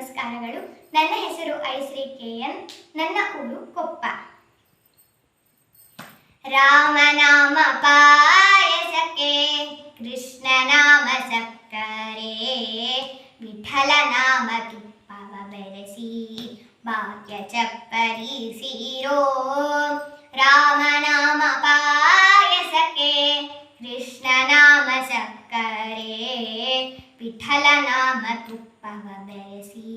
ನಮಸ್ಕಾರಗಳು. ನನ್ನ ಹೆಸರು ಐಶ್ರೀ ಕೆ ಎನ್. ನನ್ನ ಊರು ಕೊಪ್ಪ. ರಾಮನಾಮ ಪಾಯಸಕ್ಕೆ, ಕೃಷ್ಣ ನಾಮ ಸಕ್ಕರೆ, ವಿಠಲ ನಾಮ ತುಪ್ಪವ ಬೆರೆಸಿ ಭಾಗ್ಯ ಚಪ್ಪರಿಸಿರೋ. ವಿಠಲ ನಾಮ ತುಪ್ಪವ ಬೆರೆಸಿ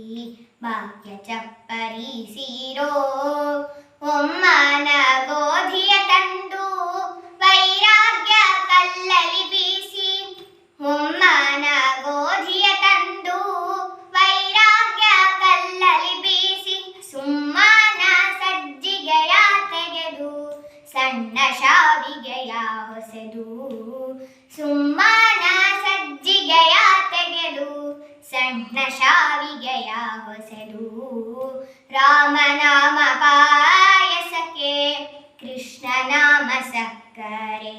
ಭಾಗ್ಯ ಚಪ್ಪರಿಸಿರೋ ಒಮ್ಮನ ಗೋಧಿಯ ತಂದು ವೈರಾಗ್ಯ ಕಲ್ಲಲಿ ಬೀಸಿ ಒಮ್ಮನ ಗೋಧಿಯ ತಂದು ವೈರಾಗ್ಯ ಕಲ್ಲಲಿ ಬೀಸಿ, ಸುಮ್ಮನ ಸಜ್ಜಿಗೆಯ ತೆಗೆದು, ಸಣ್ಣ ಶಾವಿಗೆಯ ಹೊಸೆದು. ಸುಮ್ಮನ ಸಜ್ಜಿಗೆಯ ತೆಗೆದು ಸಣ್ಣ ಶಾವಿಗೆಯ ಹೊಸೆದು. ರಾಮನಾಮ ಪಾಯಸಕ್ಕೆ ಕೃಷ್ಣ ನಾಮ ಸಕ್ಕರೆ,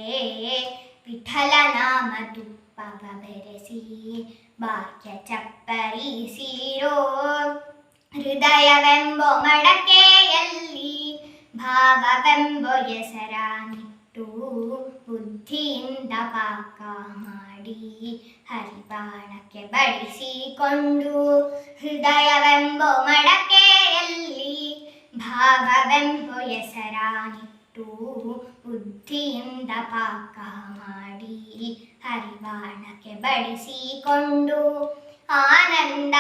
ವಿಠಲ ನಾಮ ತುಪ್ಪವ ಬೆರೆಸಿ, ಬಾಕ್ಯ ಚಪ್ಪರಿಸಿರೋ ಹೃದಯವೆಂಬೋ ಮಡಕೆಯಲ್ಲಿ ಭಾವವೆಂಬೋ ಹೆಸರಾನಿಟ್ಟು ಬುದ್ಧಿಯಿಂದ ಪಾಕ ಮಾಡಿ ಹರಿಬಾಣಕ್ಕೆ ಬಡಿಸಿಕೊಂಡು ಹೃದಯವೆಂಬೋ ಮಡಕೆಯಲ್ಲಿ ಭಾವವೆಂಬೋ ಹೆಸರಾನಿಟ್ಟು ಬುದ್ಧಿಯಿಂದ ಪಾಕ ಮಾಡಿ ಹರಿಬಾಣಕ್ಕೆ ಬಡಿಸಿಕೊಂಡು ಆನಂದ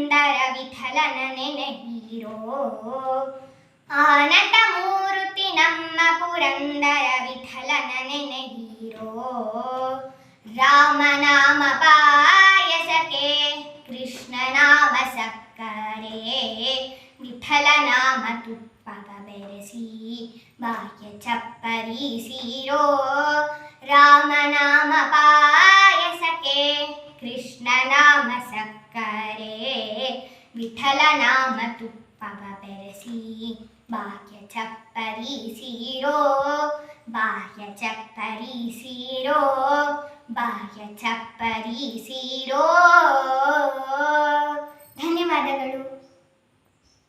ಪುರಂದರ ವಿಠಲನ ನೆನೆಗಿರೋ ಆನಂದ ಮೂರುತಿ ನಮ್ಮ ಪುರಂದರ ವಿಠಲನ ನೆನೆಗಿರೋ ರಾಮನಾಮ ಪಾಯಸಕ್ಕೆ ಕೃಷ್ಣ ನಾಮ ಸಕ್ಕರೆ ವಿಠಲ ನಾಮ ತುಪ್ಪವ ಬೆರೆಸಿ ಬಾಹ್ಯ ಚಪ್ಪರಿಸಿರೋ ರಾಮನಾಮ ಪಾಯಸಕ್ಕೆ ವಿಠಲ ನಾಮ ತುಪ್ಪವ ಬೆರೆಸಿ ಬಾಹ್ಯ ಚಪ್ಪರಿಸಿರೋ ಬಾಹ್ಯ ಚಪ್ಪರಿಸಿರೋ ಬಾಹ್ಯ ಚಪ್ಪರಿಸಿರೋ. ಧನ್ಯವಾದಗಳು.